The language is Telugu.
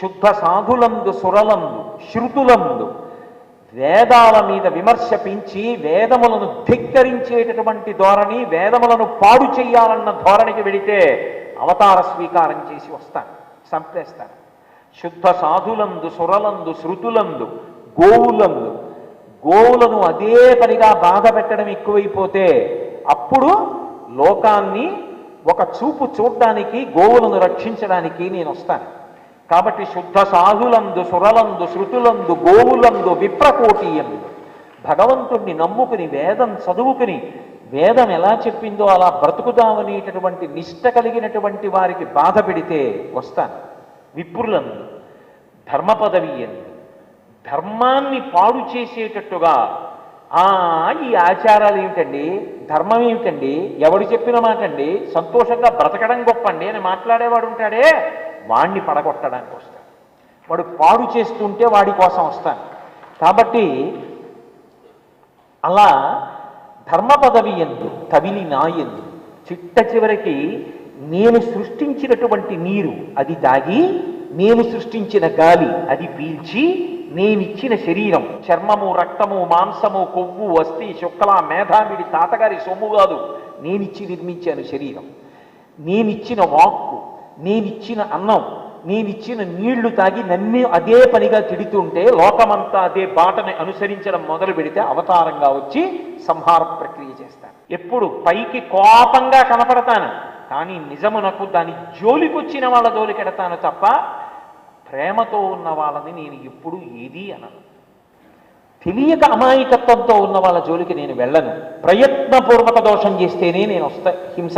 శుద్ధ సాధులందు సురలందు శృతులందు వేదాల మీద విమర్శ పెంచి వేదములను ధిక్కరించేటటువంటి ధోరణి వేదములను పాడు చెయ్యాలన్న ధోరణికి వెడితే అవతార స్వీకారం చేసి వస్తాను చంపేస్తాను శుద్ధ సాధులందు సురలందు శృతులందు గోవులందు గోవులను అదే పనిగా బాధ పెట్టడం ఎక్కువైపోతే అప్పుడు లోకాన్ని ఒక చూపు చూడడానికి గోవులను రక్షించడానికి నేను వస్తాను. కాబట్టి శుద్ధ సాధులందు సురలందు శృతులందు గోవులందు విప్రకోటీయందు భగవంతుణ్ణి నమ్ముకుని వేదం చదువుకుని వేదం ఎలా చెప్పిందో అలా బ్రతుకుదామనేటటువంటి నిష్ట కలిగినటువంటి వారికి బాధ పెడితే వస్తాను. విప్రులందు ధర్మ పదవి ఎందు ధర్మాన్ని పాడు చేసేటట్టుగా ఆ ఈ ఆచారాలు ఏమిటండి? ధర్మం ఏమిటండి? ఎవడు చెప్పిన మాట అండి సంతోషంగా బ్రతకడం గొప్పండి అని మాట్లాడేవాడు ఉంటాడే? వాణ్ణి పడగొట్టడానికి వస్తాను వాడు పాడు చేస్తుంటే వాడి కోసం వస్తాను కాబట్టి అలా ధర్మ పదవి ఎందు తవిలి నా ఎందు చిట్ట చివరికి నేను సృష్టించినటువంటి నీరు అది దాగి నేను సృష్టించిన గాలి అది పీల్చి నేనిచ్చిన శరీరం చర్మము రక్తము మాంసము కొవ్వు అస్థి శుక్ల మేధావిడి తాతగారి సొమ్ము కాదు నేనిచ్చి నిర్మించాను శరీరం. నేనిచ్చిన వాక్కు నేనిచ్చిన అన్నం నేనిచ్చిన నీళ్ళు తాగి నన్ను అదే పనిగా తిడుతుంటే లోకమంతా అదే బాటని అనుసరించడం మొదలు పెడితే అవతారంగా వచ్చి సంహార ప్రక్రియ చేస్తాను. ఎప్పుడు పైకి కోపంగా కనపడతాను కానీ నిజమునకు దాని జోలికొచ్చిన వాళ్ళ జోలికెడతాను తప్ప ప్రేమతో ఉన్న వాళ్ళని నేను ఎప్పుడు ఏది అనను. తెలియక అమాయకత్వంతో ఉన్న వాళ్ళ జోలికి నేను వెళ్ళను. ప్రయత్నపూర్వక దోషం చేస్తేనే నేను వస్తా హింస